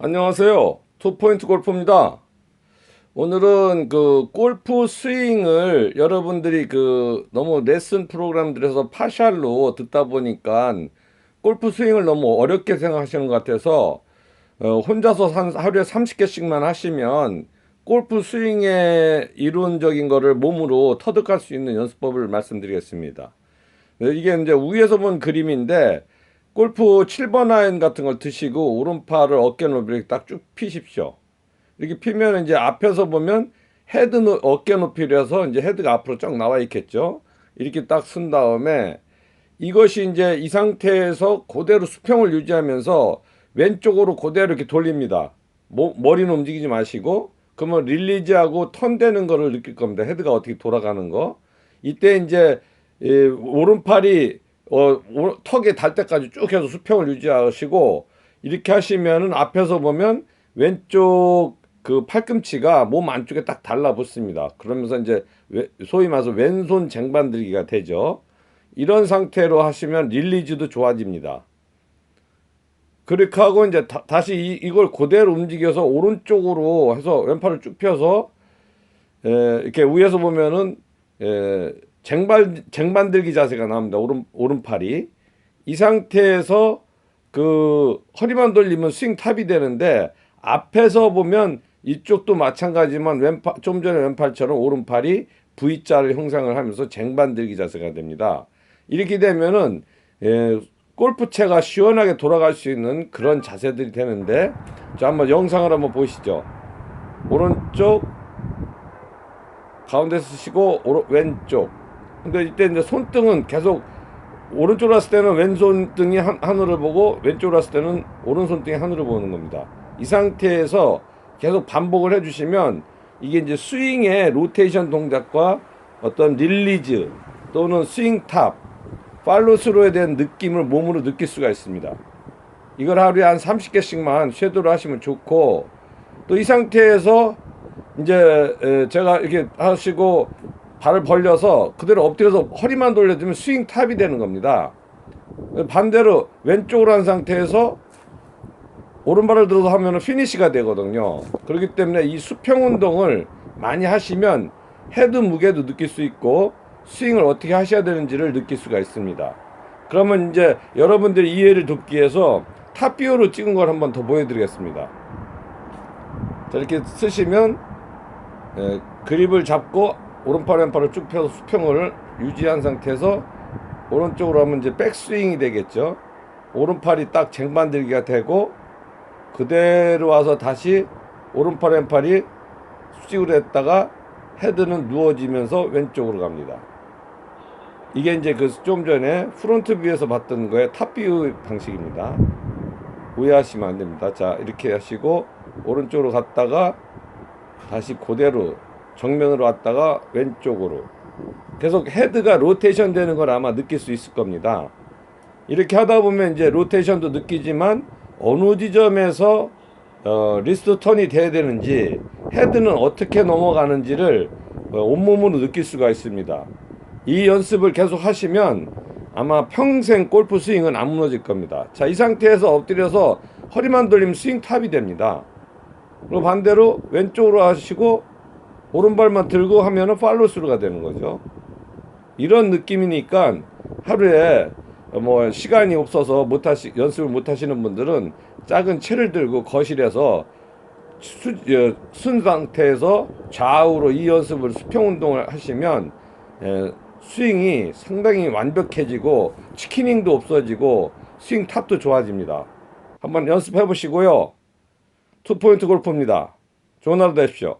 안녕하세요. 투포인트 골프입니다. 오늘은 그 골프 스윙을 여러분들이 그 너무 레슨 프로그램들에서 파샬로 듣다 보니까 골프 스윙을 너무 어렵게 생각하시는 것 같아서 어, 혼자서 한 하루에 30개씩만 하시면 골프 스윙의 이론적인 거를 몸으로 터득할 수 있는 연습법을 말씀드리겠습니다. 네, 이게 이제 위에서 본 그림인데 골프 7번 아이언 같은 걸 드시고 오른팔을 어깨 높이 이렇게 딱 쭉 피십시오. 이렇게 피면 이제 앞에서 보면 헤드 높, 어깨 높이라서 이제 헤드가 앞으로 쭉 나와 있겠죠. 이렇게 딱 쓴 다음에 이것이 이제 이 상태에서 그대로 수평을 유지하면서 왼쪽으로 그대로 이렇게 돌립니다. 모, 머리는 움직이지 마시고 그러면 릴리즈하고 턴 되는 거를 느낄 겁니다. 헤드가 어떻게 돌아가는 거. 이때 이제 이 오른팔이 어, 오- 턱에 달 때까지 쭉 해서 수평을 유지하시고 이렇게 하시면은 앞에서 보면 왼쪽 그 팔꿈치가 몸 안쪽에 딱 달라붙습니다. 그러면서 이제 왼- 소위 말해서 왼손 쟁반들기가 되죠. 이런 상태로 하시면 릴리즈도 좋아집니다. 그렇게 하고 이제 다, 시 이, 이걸 그대로 움직여서 오른쪽으로 해서 왼팔을 쭉 펴서 에, 이렇게 위에서 보면은 에, 쟁반 쟁반들기 자세가 나옵니다. 오른 오른팔이 이 상태에서 그 허리만 돌리면 스윙 탑이 되는데 앞에서 보면 이쪽도 마찬가지지만 왼팔 좀 전에 왼팔처럼 오른팔이 V자를 형상을 하면서 쟁반들기 자세가 됩니다. 이렇게 되면은 예, 골프채가 시원하게 돌아갈 수 있는 그런 자세들이 되는데 자 한번 영상을 한번 보시죠. 오른쪽 가운데 쓰시고 오른 왼쪽. 근데 이때 이제 손등은 계속 오른쪽으로 했을 때는 왼손 등이 한, 하늘을 보고 왼쪽으로 했을 때는 오른손 등이 하늘을 보는 겁니다. 이 상태에서 계속 반복을 해주시면 이게 이제 스윙의 로테이션 동작과 어떤 릴리즈 또는 스윙 탑, 팔로스로에 대한 느낌을 몸으로 느낄 수가 있습니다. 이걸 하루에 한 30개씩만 쉐도를 하시면 좋고 또 이 상태에서 이제 에, 제가 이렇게 하시고 발을 벌려서 그대로 엎드려서 허리만 돌려주면 스윙 탑이 되는 겁니다. 반대로 왼쪽으로 한 상태에서 오른발을 들어서 하면 피니시가 되거든요. 그렇기 때문에 이 수평 운동을 많이 하시면 헤드 무게도 느낄 수 있고 스윙을 어떻게 하셔야 되는지를 느낄 수가 있습니다. 그러면 이제 여러분들이 이해를 돕기 위해서 탑비오로 찍은 걸 한번 더 보여드리겠습니다. 자, 이렇게 쓰시면 예, 그립을 잡고 오른팔 왼팔을 쭉 펴서 수평을 유지한 상태에서 오른쪽으로 하면 이제 백스윙이 되겠죠. 오른팔이 딱 쟁반들기가 되고 그대로 와서 다시 오른팔 왼팔이 수직으로 했다가 헤드는 누워지면서 왼쪽으로 갑니다. 이게 이제 그 좀 전에 프론트 뷰에서 봤던 거의 탑뷰 방식입니다. 오해하시면 안 됩니다. 자, 이렇게 하시고 오른쪽으로 갔다가 다시 그대로 정면으로 왔다가 왼쪽으로 계속 헤드가 로테이션 되는 걸 아마 느낄 수 있을 겁니다. 이렇게 하다 보면 이제 로테이션도 느끼지만 어느 지점에서 어, 리스트 턴이 돼야 되는지 헤드는 어떻게 넘어가는지를 어, 온몸으로 느낄 수가 있습니다. 이 연습을 계속 하시면 아마 평생 골프 스윙은 안 무너질 겁니다. 자, 이 상태에서 엎드려서 허리만 돌리면 스윙 탑이 됩니다. 그리고 반대로 왼쪽으로 하시고 오른발만 들고 하면은 팔로스루가 되는 거죠. 이런 느낌이니까 하루에 뭐 시간이 없어서 못 하시 연습을 못 하시는 분들은 작은 채를 들고 거실에서 수, 어, 순 상태에서 좌우로 이 연습을 수평 운동을 하시면 예, 스윙이 상당히 완벽해지고 치키닝도 없어지고 스윙 탑도 좋아집니다. 한번 연습해 보시고요. 투포인트 골프입니다. 좋은 하루 되십시오.